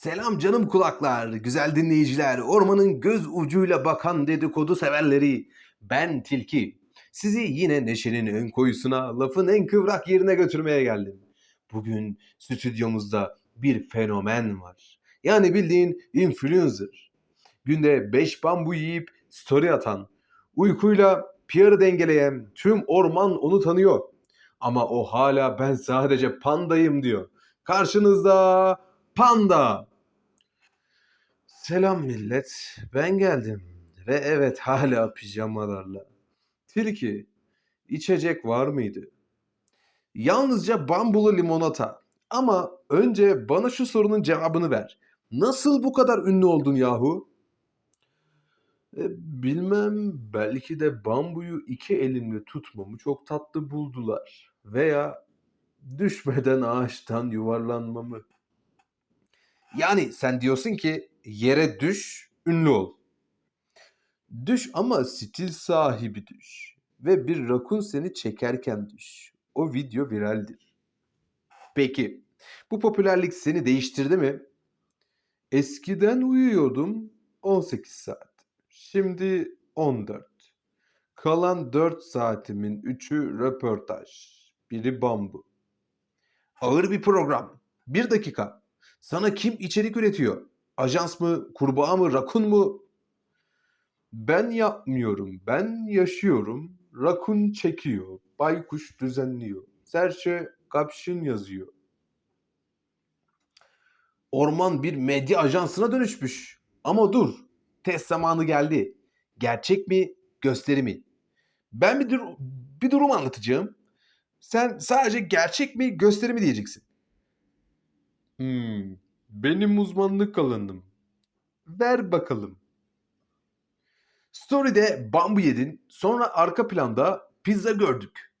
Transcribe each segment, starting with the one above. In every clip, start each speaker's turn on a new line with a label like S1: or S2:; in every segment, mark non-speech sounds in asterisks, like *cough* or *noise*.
S1: Selam canım kulaklar, güzel dinleyiciler, ormanın göz ucuyla bakan dedikodu severleri. Ben Tilki. Sizi yine neşenin en koyusuna, lafın en kıvrak yerine götürmeye geldim. Bugün stüdyomuzda bir fenomen var. Yani bildiğin influencer. Günde 5 bambu yiyip story atan, uykuyla PR'ı dengeleyen tüm orman onu tanıyor. Ama o hala ben sadece pandayım diyor. Karşınızda panda. Selam millet. Ben geldim. Ve evet hala *laughs* pijamalarla. Tilki, içecek var mıydı? Yalnızca bambulu limonata. Ama önce bana şu sorunun cevabını ver. Nasıl bu kadar ünlü oldun yahu? E, bilmem belki de bambuyu iki elimle tutmamı çok tatlı buldular. Veya düşmeden ağaçtan yuvarlanmamı. Yani sen diyorsun ki yere düş, ünlü ol. Düş ama stil sahibi düş. Ve bir rakun seni çekerken düş. O video viraldir. Peki, bu popülerlik seni değiştirdi mi? Eskiden uyuyordum 18 saat. Şimdi 14. Kalan 4 saatimin 3'ü röportaj. Biri bambu. Ağır bir program. Bir dakika. Sana kim içerik üretiyor? Ajans mı, kurbağa mı, rakun mu? Ben yapmıyorum, ben yaşıyorum. Rakun çekiyor, baykuş düzenliyor. Serçe kapşın yazıyor. Orman bir medya ajansına dönüşmüş. Ama dur, test zamanı geldi. Gerçek mi, gösteri mi? Ben bir, dur- bir durum anlatacağım. Sen sadece gerçek mi, gösteri mi diyeceksin. Hmm, benim uzmanlık alanım. Ver bakalım. Story'de bambu yedin, sonra arka planda pizza gördük.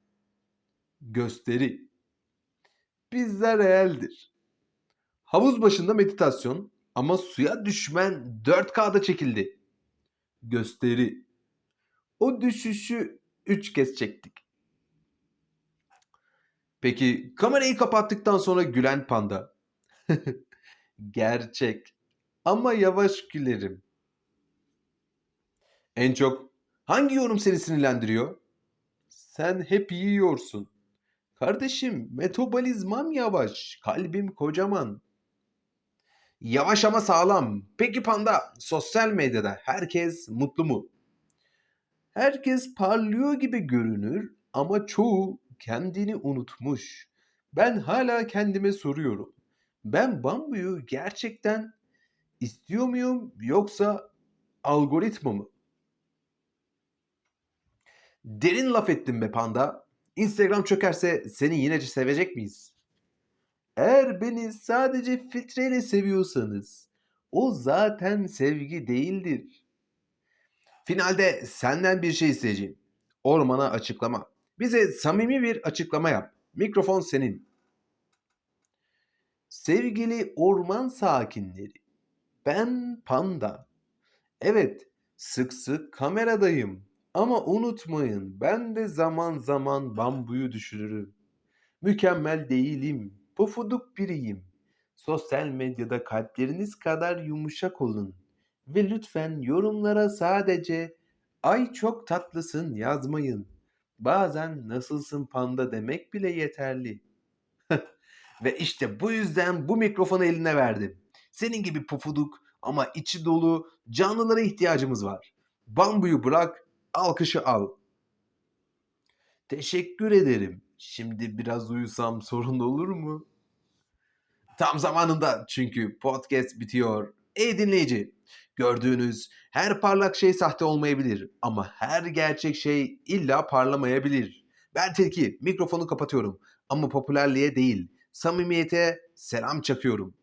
S1: Gösteri. Pizza realdir. Havuz başında meditasyon ama suya düşmen 4K'da çekildi. Gösteri. O düşüşü 3 kez çektik. Peki kamerayı kapattıktan sonra gülen panda. *laughs* Gerçek. Ama yavaş gülerim. En çok hangi yorum seni sinirlendiriyor? Sen hep yiyorsun. Kardeşim metabolizmam yavaş, kalbim kocaman. Yavaş ama sağlam. Peki panda, sosyal medyada herkes mutlu mu? Herkes parlıyor gibi görünür ama çoğu kendini unutmuş. Ben hala kendime soruyorum. Ben bambuyu gerçekten istiyor muyum yoksa algoritma mı? Derin laf ettim be panda. Instagram çökerse seni yine sevecek miyiz? Eğer beni sadece filtreyle seviyorsanız o zaten sevgi değildir. Finalde senden bir şey isteyeceğim. Ormana açıklama. Bize samimi bir açıklama yap. Mikrofon senin. Sevgili orman sakinleri, ben panda. Evet, sık sık kameradayım. Ama unutmayın, ben de zaman zaman bambuyu düşürürüm. Mükemmel değilim, pofuduk biriyim. Sosyal medyada kalpleriniz kadar yumuşak olun. Ve lütfen yorumlara sadece ay çok tatlısın yazmayın. Bazen nasılsın panda demek bile yeterli. Ve işte bu yüzden bu mikrofonu eline verdim. Senin gibi pufuduk ama içi dolu canlılara ihtiyacımız var. Bambuyu bırak, alkışı al. Teşekkür ederim. Şimdi biraz uyusam sorun olur mu? Tam zamanında çünkü podcast bitiyor. Ey dinleyici, gördüğünüz her parlak şey sahte olmayabilir ama her gerçek şey illa parlamayabilir. Ben Tilki, mikrofonu kapatıyorum ama popülerliğe değil, samimiyete selam çakıyorum.